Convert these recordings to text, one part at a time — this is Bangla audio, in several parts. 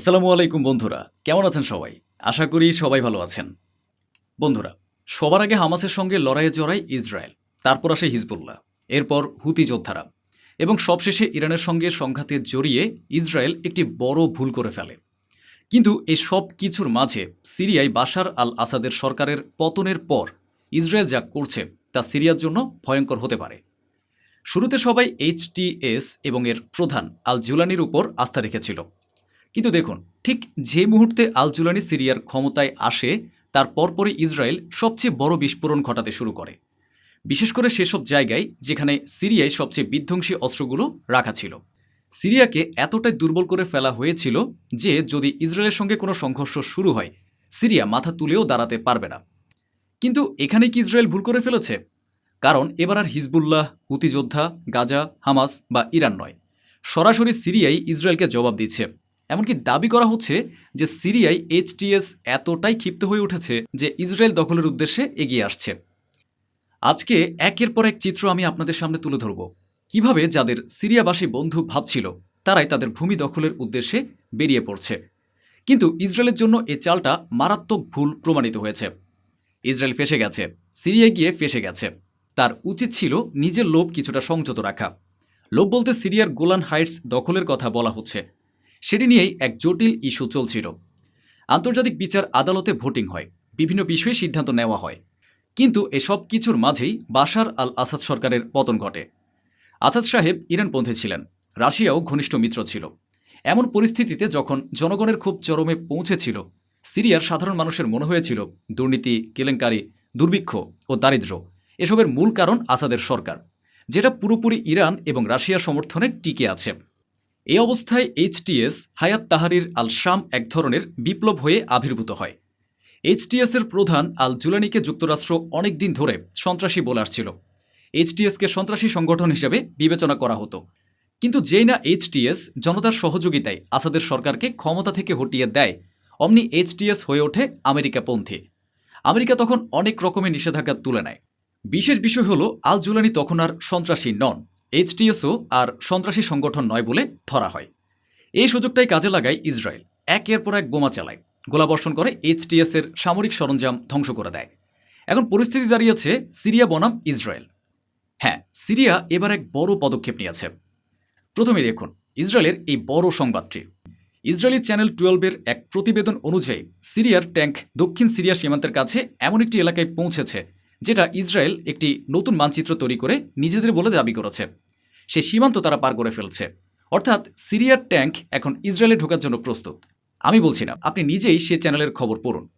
আসসালামু আলাইকুম, বন্ধুরা। কেমন আছেন সবাই? আশা করি সবাই ভালো আছেন। বন্ধুরা, সবার আগে হামাসের সঙ্গে লড়াইয়ে জড়ায় ইসরায়েল, তারপর আসে হিজবুল্লাহ, এরপর হুতি যোদ্ধারা, এবং সবশেষে ইরানের সঙ্গে সংঘাতে জড়িয়ে ইসরায়েল একটি বড় ভুল করে ফেলে। কিন্তু এই সব কিছুর মাঝে সিরিয়ায় বাশার আল আসাদের সরকারের পতনের পর ইসরায়েল যা করছে তা সিরিয়ার জন্য ভয়ঙ্কর হতে পারে। শুরুতে সবাই এইচটিএস এবং এর প্রধান আল জুলানির উপর আস্থা রেখেছিল। কিন্তু দেখুন, ঠিক যে মুহূর্তে আল জুলানি সিরিয়ার ক্ষমতায় আসে, তার পরপরই ইসরায়েল সবচেয়ে বড় বিস্ফোরণ ঘটাতে শুরু করে। বিশেষ করে সেসব জায়গায় যেখানে সিরিয়ায় সবচেয়ে বিধ্বংসী অস্ত্রগুলো রাখা ছিল। সিরিয়াকে এতটাই দুর্বল করে ফেলা হয়েছিল যে যদি ইসরায়েলের সঙ্গে কোনো সংঘর্ষ শুরু হয়, সিরিয়া মাথা তুলেও দাঁড়াতে পারবে না। কিন্তু এখানে কি ইসরায়েল ভুল করে ফেলেছে? কারণ এবার আর হিজবুল্লাহ, হুতি যোদ্ধা, গাজা, হামাস বা ইরান নয়। সরাসরি সিরিয়াই ইসরায়েলকে জবাব দিচ্ছে। এমনকি দাবি করা হচ্ছে যে সিরিয়ায় এইচটিএস এতটাই ক্ষিপ্ত হয়ে উঠেছে যে ইসরায়েল দখলের উদ্দেশ্যে এগিয়ে আসছে। আজকে একের পর এক চিত্র আমি আপনাদের সামনে তুলে ধরব। কীভাবে যাদের সিরিয়াবাসী বন্ধু ভাবছিল, তারাই তাদের ভূমি দখলের উদ্দেশ্যে বেরিয়ে পড়ছে। কিন্তু ইসরায়েলের জন্য এ চালটা মারাত্মক ভুল প্রমাণিত হয়েছে। ইসরায়েল ফেসে গেছে, সিরিয়ায় গিয়ে ফেসে গেছে। তার উচিত ছিল নিজের লোভ কিছুটা সংযত রাখা। লোভ বলতে সিরিয়ার গোলান হাইটস দখলের কথা বলা হচ্ছে। সেটি নিয়েই এক জটিল ইস্যু চলছিল। আন্তর্জাতিক বিচার আদালতে ভোটিং হয়, বিভিন্ন বিষয়ে সিদ্ধান্ত নেওয়া হয়। কিন্তু এসব কিছুর মাঝেই বাশার আল আসাদ সরকারের পতন ঘটে। আসাদ সাহেব ইরানপন্থী ছিলেন, রাশিয়াও ঘনিষ্ঠ মিত্র ছিল। এমন পরিস্থিতিতে যখন জনগণের খুব চরমে পৌঁছেছিল, সিরিয়ার সাধারণ মানুষের মনে হয়েছিল, দুর্নীতি, কেলেঙ্কারি, দুর্ভিক্ষ ও দারিদ্র্য এসবের মূল কারণ আসাদের সরকার, যেটা পুরোপুরি ইরান এবং রাশিয়ার সমর্থনে টিকে আছে। এই অবস্থায় এইচটিএস হায়াত তাহারির আল শাম এক ধরনের বিপ্লব হয়ে আবির্ভূত হয়। এইচটিএস এর প্রধান আল জুলানিকে যুক্তরাষ্ট্র অনেক দিন ধরে সন্ত্রাসী বলে আসছিল এইচটিএসকে সন্ত্রাসী সংগঠন হিসেবে বিবেচনা করা হতো। কিন্তু যেই না এইচটিএস জনতার সহযোগিতায় আসাদের সরকারকে ক্ষমতা থেকে হটিয়ে দেয়, অমনি এইচটিএস হয়ে ওঠে আমেরিকাপন্থী আমেরিকা তখন অনেক রকমের নিষেধাজ্ঞা তুলে নেয়। বিশেষ বিষয় হলো আল জুলানি তখন আর সন্ত্রাসী নন। এইচটিএসও আর সন্ত্রাসী সংগঠন নয় বলে ধরা হয়। এই সুযোগটাই কাজে লাগায় ইসরায়েল। একের পর এক বোমা চালায়। গোলাবর্ষণ করে এইচটিএস এর সামরিক সরঞ্জাম ধ্বংস করে দেয়। এখন পরিস্থিতি দাঁড়িয়েছে সিরিয়া বনাম ইসরায়েল। হ্যাঁ সিরিয়া এবার এক বড় পদক্ষেপ নিয়েছে। প্রথমে দেখুন, ইসরায়েলের এই বড় সংবাদটি। ইসরায়েলি চ্যানেল টুয়েলভের এক প্রতিবেদন অনুযায়ী সিরিয়ার ট্যাঙ্ক দক্ষিণ সিরিয়া সীমান্তের কাছে এমন একটি এলাকায় পৌঁছেছে যেটা ইসরায়েল একটি নতুন মানচিত্র তৈরি করে নিজেদের বলে দাবি করেছে। সে সীমান্ত তারা পার করে ফেলছে। অর্থাৎ সিরিয়ার ট্যাঙ্ক এখন ইসরায়েলে ঢোকার জন্য প্রস্তুত। আমি বলছি না, আপনি নিজেই সে চ্যানেলের খবর পড়ুন।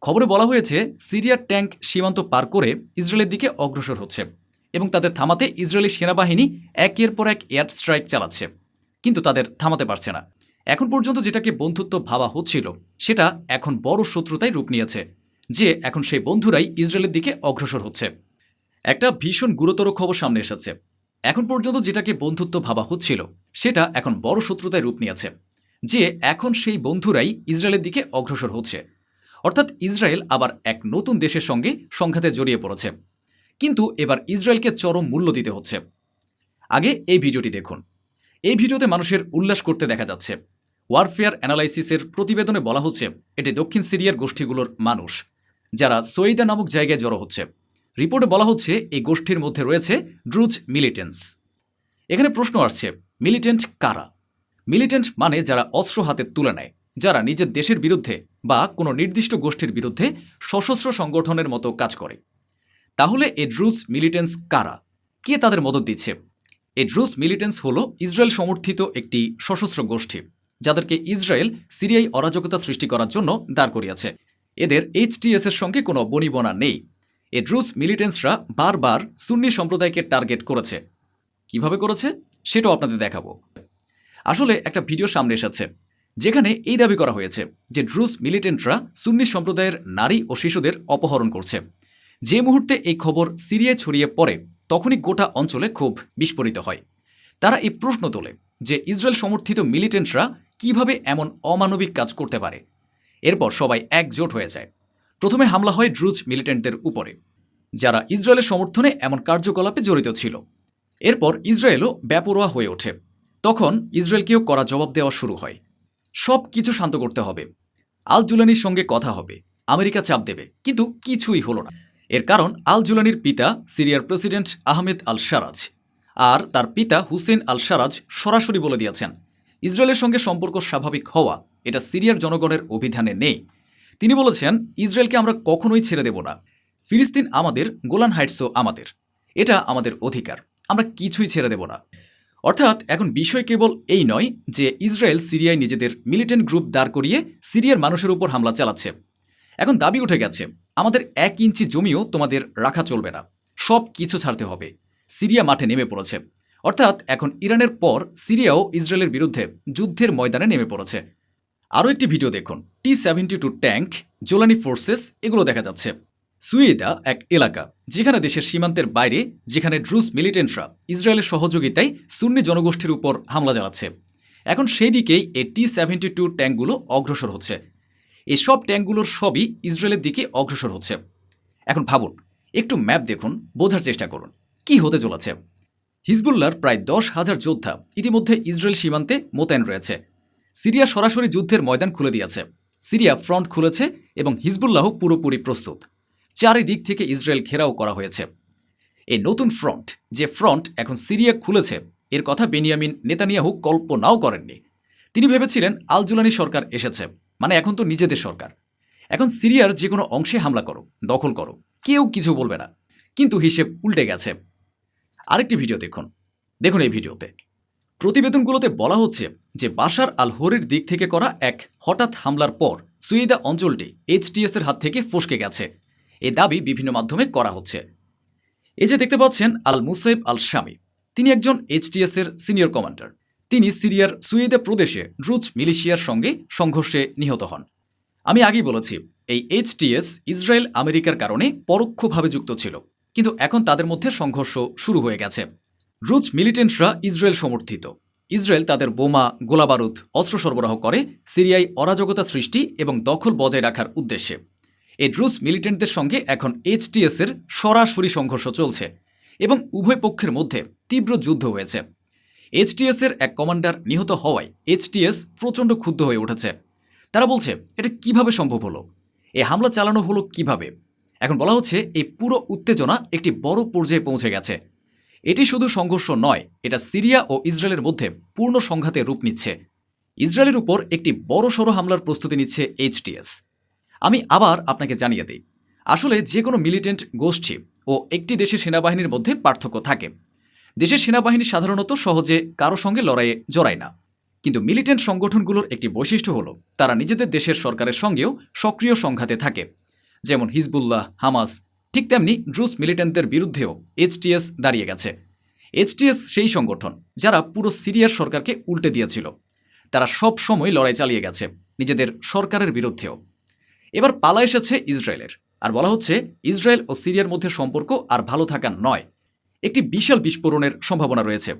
খবরে বলা হয়েছে, সিরিয়ার ট্যাঙ্ক সীমান্ত পার করে ইসরায়েলের দিকে অগ্রসর হচ্ছে এবং তাদের থামাতে ইসরায়েলি সেনাবাহিনী একের পর এক এয়ার স্ট্রাইক চালাচ্ছে। কিন্তু তাদের থামাতে পারছে না। এখন পর্যন্ত যেটাকে বন্ধুত্ব ভাবা হচ্ছিল, সেটা এখন বড় শত্রুতায় রূপ নিয়েছে। যে এখন সেই বন্ধুরাই ইসরায়েলের দিকে অগ্রসর হচ্ছে। একটা ভীষণ গুরুতর খবর সামনে এসেছে। এখন পর্যন্ত যেটাকে বন্ধুত্ব ভাবা হচ্ছিল, সেটা এখন বড় শত্রুতায় রূপ নিয়েছে, যে এখন সেই বন্ধুরাই ইসরায়েলের দিকে অগ্রসর হচ্ছে। অর্থাৎ ইসরায়েল আবার এক নতুন দেশের সঙ্গে সংঘাতে জড়িয়ে পড়েছে। কিন্তু এবার ইসরায়েলকে চরম মূল্য দিতে হচ্ছে। আগে এই ভিডিওটি দেখুন। এই ভিডিওতে মানুষের উল্লাস করতে দেখা যাচ্ছে। ওয়ারফেয়ার অ্যানালাইসিসের প্রতিবেদনে বলা হচ্ছে, এটি দক্ষিণ সিরিয়ার গোষ্ঠীগুলোর মানুষ। যারা সৈদা নামক জায়গায় জড়ো হচ্ছে। রিপোর্টে বলা হচ্ছে, এই গোষ্ঠীর মধ্যে রয়েছে ড্রুজ মিলিটেন্টস। এখানে প্রশ্ন আসছে, মিলিটেন্ট কারা? মিলিটেন্ট মানে যারা অস্ত্র হাতে তুলে নেয়, যারা নিজের দেশের বিরুদ্ধে বা কোনো নির্দিষ্ট গোষ্ঠীর বিরুদ্ধে সশস্ত্র সংগঠনের মতো কাজ করে। তাহলে এ ড্রুজ মিলিটেন্স কারা? কে তাদের মদত দিচ্ছে? এ ড্রুজ মিলিটেন্স হল ইসরায়েল সমর্থিত একটি সশস্ত্র গোষ্ঠী, যাদেরকে ইসরায়েল সিরিয়ায় অরাজকতা সৃষ্টি করার জন্য দাঁড় করিয়েছে। এদের এইচটিএস এর সঙ্গে কোনো বনিবনা নেই। এ ড্রুজ মিলিটেন্সরা বারবার সুন্নি সম্প্রদায়কে টার্গেট করেছে। কীভাবে করেছে? সেটাও আপনাদের দেখাবো। আসলে একটা ভিডিও সামনে এসেছে, যেখানে এই দাবি করা হয়েছে যে ড্রুজ মিলিটেন্টরা সুন্নি সম্প্রদায়ের নারী ও শিশুদের অপহরণ করছে। যে মুহূর্তে এই খবর সিরিয়ায় ছড়িয়ে পড়ে, তখনই গোটা অঞ্চলে খুব বিস্ফোরিত হয়। তারা এই প্রশ্ন তোলে যে ইসরায়েল সমর্থিত মিলিটেন্টরা কীভাবে এমন অমানবিক কাজ করতে পারে? এরপর সবাই একজোট হয়ে যায়। প্রথমে হামলা হয় ড্রুজ মিলিটেন্টদের উপরে, যারা ইসরায়েলের সমর্থনে এমন কার্যকলাপে জড়িত ছিল। এরপর ইসরায়েলও ব্যাপরোয়া হয়ে ওঠে। তখন ইসরায়েলকেও করা জবাব দেওয়া শুরু হয়। সব কিছু শান্ত করতে হবে। আল জুলানির সঙ্গে কথা হবে। আমেরিকা চাপ দেবে, কিন্তু কিছুই হলো না। এর কারণ আল জুলানির পিতা সিরিয়ার প্রেসিডেন্ট আহমেদ আল সারাজ আর তার পিতা হুসেন আল সারাজ সরাসরি বলে দিয়েছেন। ইসরায়েলের সঙ্গে সম্পর্ক স্বাভাবিক হওয়া এটা সিরিয়ার জনগণের অভিধানে নেই। তিনি বলেছেন, ইসরায়েলকে আমরা কখনোই ছেড়ে দেব না। ফিলিস্তিন আমাদের, গোলান হাইটসও আমাদের। এটা আমাদের অধিকার। আমরা কিছুই ছেড়ে দেব না। অর্থাৎ এখন বিষয় কেবল এই নয় যে ইসরায়েল সিরিয়ায় নিজেদের মিলিটেন্ট গ্রুপ দাঁড় করিয়ে সিরিয়ার মানুষের উপর হামলা চালাচ্ছে। এখন দাবি উঠে গেছে, আমাদের এক ইঞ্চি জমিও তোমাদের রাখা চলবে না। সব কিছু ছাড়তে হবে। সিরিয়া মাঠে নেমে পড়েছে। অর্থাৎ এখন ইরানের পর সিরিয়াও ইসরায়েলের বিরুদ্ধে যুদ্ধের ময়দানে নেমে পড়েছে। আরও একটি ভিডিও দেখুন। T seventy two tank, Jolani forces, এগুলো দেখা যাচ্ছে। সুয়েদা এক এলাকা, যেখানে দেশের সীমান্তের বাইরে, যেখানে ড্রুস মিলিটেন্টরা ইসরায়েলের সহযোগিতায় সুন্নি জনগোষ্ঠীর উপর হামলা চালাচ্ছে। এখন সেই দিকেই এই টি সেভেন্টি টু ট্যাঙ্কগুলো অগ্রসর হচ্ছে। এই সব ট্যাঙ্কগুলোর সবই ইসরায়েলের দিকে অগ্রসর হচ্ছে। এখন ভাবুন, একটু ম্যাপ দেখুন, বোঝার চেষ্টা করুন। কি হতে চলেছে? হিজবুল্লার প্রায় দশ হাজার যোদ্ধা ইতিমধ্যে ইসরায়েল সীমান্তে মোতায়েন রয়েছে। সিরিয়া সরাসরি যুদ্ধের ময়দান খুলে দিয়েছে। সিরিয়া ফ্রন্ট খুলেছে এবং হিজবুল্লাহ পুরোপুরি প্রস্তুত। চারিদিক থেকে ইসরায়েল ঘেরাও করা হয়েছে। এই নতুন ফ্রন্ট, যে ফ্রন্ট এখন সিরিয়া খুলেছে, এর কথা বেনিয়ামিন নেতানিয়াহু কল্পনাও করেননি। তিনি ভেবেছিলেন আলজুলানি সরকার এসেছে মানে এখন তো নিজেদের সরকার। এখন সিরিয়ার যে কোনো অংশে হামলা করো দখল করো কেউ কিছু বলবে না। কিন্তু হিসেব উল্টে গেছে। আরেকটি ভিডিও দেখুন। দেখুন এই ভিডিওতে। প্রতিবেদনগুলোতে বলা হচ্ছে যে বাশার আল হরির দিক থেকে করা এক হঠাৎ হামলার পর সুইদা অঞ্চলটি এইচটিএস এর হাত থেকে ফসকে গেছে। এ দাবি বিভিন্ন মাধ্যমে করা হচ্ছে। এই যে দেখতে পাচ্ছেন আল মুসাইব আল শামি, তিনি একজন এইচটিএস এর সিনিয়র কমান্ডার। তিনি সিরিয়ার সুয়েদা প্রদেশে ড্রুজ মিলিশিয়ার সঙ্গে সংঘর্ষে নিহত হন। আমি আগেই বলেছি, এই এইচটিএস ইসরায়েল আমেরিকার কারণে পরোক্ষভাবে যুক্ত ছিল। কিন্তু এখন তাদের মধ্যে সংঘর্ষ শুরু হয়ে গেছে। রুজ মিলিটেন্টরা ইসরায়েল সমর্থিত। ইসরায়েল তাদের বোমা, গোলাবারুদ, অস্ত্র সরবরাহ করে সিরিয়ায় অরাজকতা সৃষ্টি এবং দখল বজায় রাখার উদ্দেশ্যে। এই ড্রুস মিলিটেন্টদের সঙ্গে এখন এইচটিএস এর সরাসরি সংঘর্ষ চলছে এবং উভয় পক্ষের মধ্যে তীব্র যুদ্ধ হয়েছে। এইচটিএস এর এক কমান্ডার নিহত হওয়ায় এইচটিএস প্রচণ্ড ক্ষুব্ধ হয়ে উঠেছে। তারা বলছে, এটা কীভাবে সম্ভব হলো? এ হামলা চালানো হলো কীভাবে? এখন বলা হচ্ছে এই পুরো উত্তেজনা একটি বড় পর্যায়ে পৌঁছে গেছে। এটি শুধু সংঘর্ষ নয়, এটা সিরিয়া ও ইসরায়েলের মধ্যে পূর্ণ সংঘাতে রূপ নিচ্ছে। ইসরায়েলের উপর একটি বড় সড়ো হামলার প্রস্তুতি নিচ্ছে এইচটিএস আমি আবার আপনাকে জানিয়ে দিই, আসলে যে কোনো মিলিটেন্ট গোষ্ঠী ও একটি দেশের সেনাবাহিনীর মধ্যে পার্থক্য থাকে। দেশের সেনাবাহিনী সাধারণত সহজে কারও সঙ্গে লড়াইয়ে জড়ায় না। কিন্তু মিলিটেন্ট সংগঠনগুলোর একটি বৈশিষ্ট্য হল, তারা নিজেদের দেশের সরকারের সঙ্গেও সক্রিয় সংঘাতে থাকে। যেমন হিজবুল্লাহ, হামাস, ঠিক তেমনি ড্রুস মিলিটেন্টদের বিরুদ্ধেও এইচটিএস দাঁড়িয়ে গেছে। এইচটিএস সেই সংগঠন, যারা পুরো সিরিয়ার সরকারকে উল্টে দিয়েছিল। তারা সব সময় লড়াই চালিয়ে গেছে, নিজেদের সরকারের বিরুদ্ধেও। এবার পালা এসেছে ইসরায়েলের, আর বলা হচ্ছে ইসরায়েল ও সিরিয়ার মধ্যে সম্পর্ক আর ভালো থাকা নয়। একটি বিশাল বিস্ফোরণের সম্ভাবনা রয়েছে।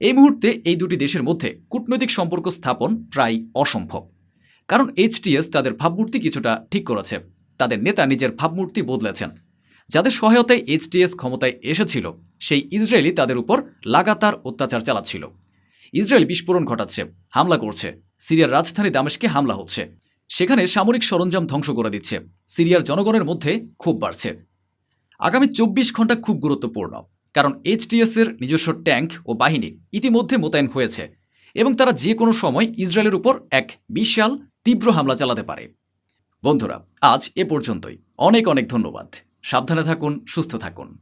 এই মুহূর্তে এই দুটি দেশের মধ্যে কূটনৈতিক সম্পর্ক স্থাপন প্রায় অসম্ভব। কারণ এইচটিএস তাদের ভাবমূর্তি কিছুটা ঠিক করেছে। তাদের নেতা নিজের ভাবমূর্তি বদলেছেন। যাদের সহায়তায় এইচটিএস ক্ষমতায় এসেছিল, সেই ইসরায়েলি তাদের উপর লাগাতার অত্যাচার চালাচ্ছিল। ইসরায়েল বিস্ফোরণ ঘটাচ্ছে, হামলা করছে, সিরিয়ার রাজধানী দামেশকে হামলা হচ্ছে। সেখানে সামরিক সরঞ্জাম ধ্বংস করে দিচ্ছে, সিরিয়ার জনগণের মধ্যে ক্ষোভ বাড়ছে। আগামী চব্বিশ ঘণ্টা খুব গুরুত্বপূর্ণ, কারণ এইচটিএস এর নিজস্ব ট্যাঙ্ক ও বাহিনী ইতিমধ্যে মোতায়েন হয়েছে এবং তারা যে কোনো সময় ইসরায়েলের উপর এক বিশাল তীব্র হামলা চালাতে পারে। বন্ধুরা আজ এ পর্যন্তই। অনেক অনেক ধন্যবাদ। সাবধানে থাকুন সুস্থ থাকুন।